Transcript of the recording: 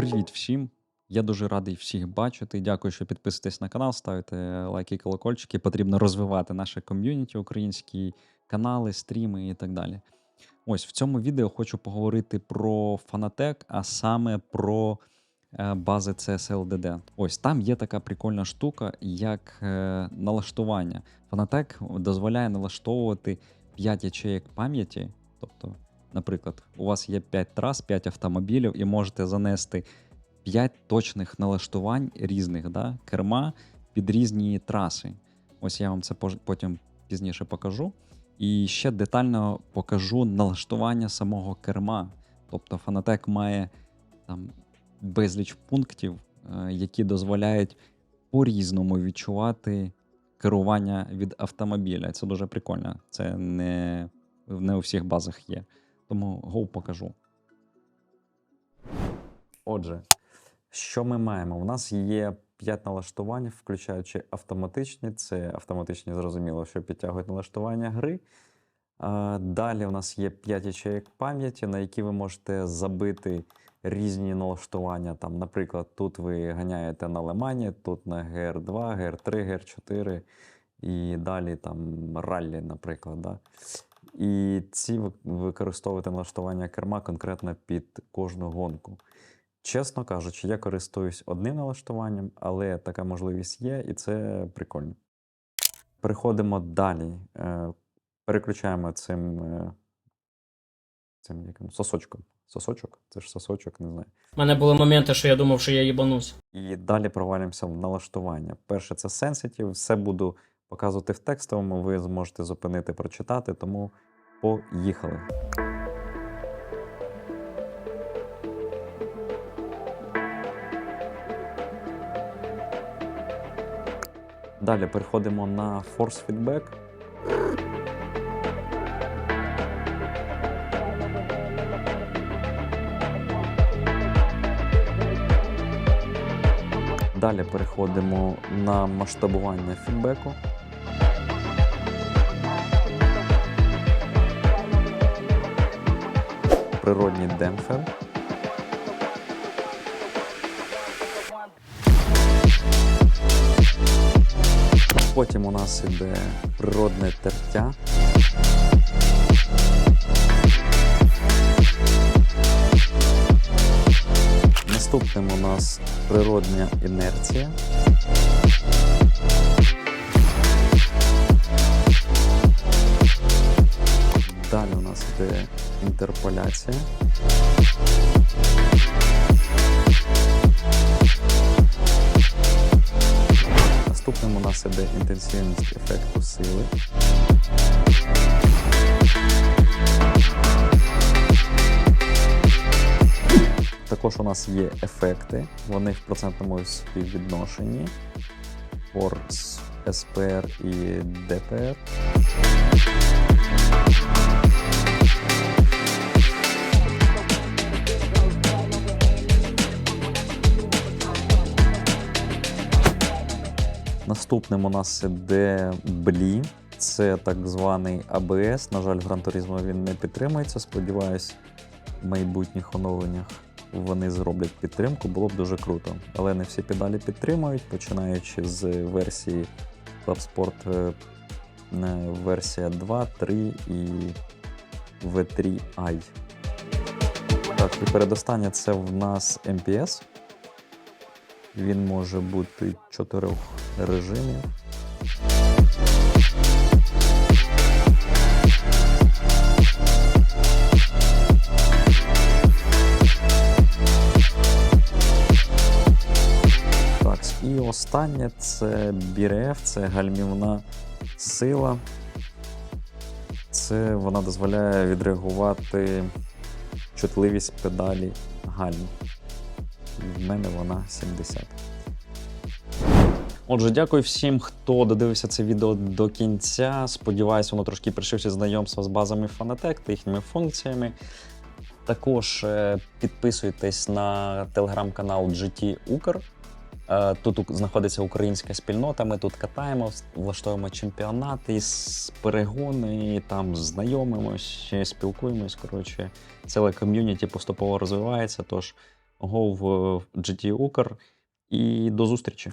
Привіт всім! Я дуже радий всіх бачити. Дякую, що підписуєтесь на канал, ставите лайки, колокольчики. Потрібно розвивати наше ком'юніті, українські канали, стріми і так далі. Ось в цьому відео хочу поговорити про Fanatec, а саме про е, бази CSLDD. Ось там є така прикольна штука, як е, налаштування. Fanatec дозволяє налаштовувати 5 ячеїк пам'яті. Тобто, наприклад, у вас є 5 трас, 5 автомобілів, і можете занести 5 точних налаштувань різних да, керма під різні траси. Ось я вам це потім пізніше покажу. І ще детально покажу налаштування самого керма. Тобто Fanatec має там безліч пунктів, е, які дозволяють по-різному відчувати керування від автомобіля. Це дуже прикольно. Це не, не у всіх базах є. Тому go покажу. Отже, що ми маємо? У нас є 5 налаштувань, включаючи автоматичні. Це автоматичні, зрозуміло, що підтягують налаштування гри. Далі у нас є 5 ячеїк пам'яті, на які ви можете забити різні налаштування. Там, наприклад, тут ви ганяєте на Лемані, тут на GR2, GR3, GR4 і далі там раллі, наприклад. Да? І ці ви- використовуєте налаштування керма конкретно під кожну гонку. Чесно кажучи, я користуюсь одним налаштуванням, але така можливість є, і це прикольно. Переходимо далі. Е, Переключаємо цим, е, цим яким, сосочком. Сосочок? Це ж сосочок, не знаю. У мене були моменти, що я думав, що я їбанусь. І далі провалюємося в налаштування. Перше це Sensitive, все буду показувати в текстовому, ви зможете зупинити, прочитати, тому поїхали. Далі переходимо на Force Feedback. Далі переходимо на масштабування фідбеку. Природній демпфер. Потім у нас іде природне тертя. Наступним у нас природня інерція. Інтерполяція. Наступним у нас іде інтенсивність ефекту сили. Також у нас є ефекти, вони в процентному співвідношенні. Force, SPR і DPR. Наступним у нас іде Блі. Це так званий ABS. На жаль, в він не підтримується. Сподіваюсь, в майбутніх оновленнях вони зроблять підтримку, було б дуже круто. Але не всі педалі підтримують, починаючи з версії Club Sport е, е, версія 2, 3 і V3i. Так, і передостання це в нас MPS. Він може бути чотирьох режимів. Так, і останнє це BRF, це гальмівна сила. Це вона дозволяє відреагувати чутливість педалі гальм. В мене вона 70. Отже, дякую всім, хто додивився це відео до кінця. Сподіваюсь, воно трошки пришився знайомства з базами Fanatec та їхніми функціями. Також е, підписуйтесь на телеграм-канал GT Укр. Е, Тут знаходиться українська спільнота. Ми тут катаємо, влаштовуємо чемпіонати, перегони, там знайомимось, спілкуємось. Коротше, ціле ком'юніті поступово розвивається. Тож Go в GT Укр і до зустрічі.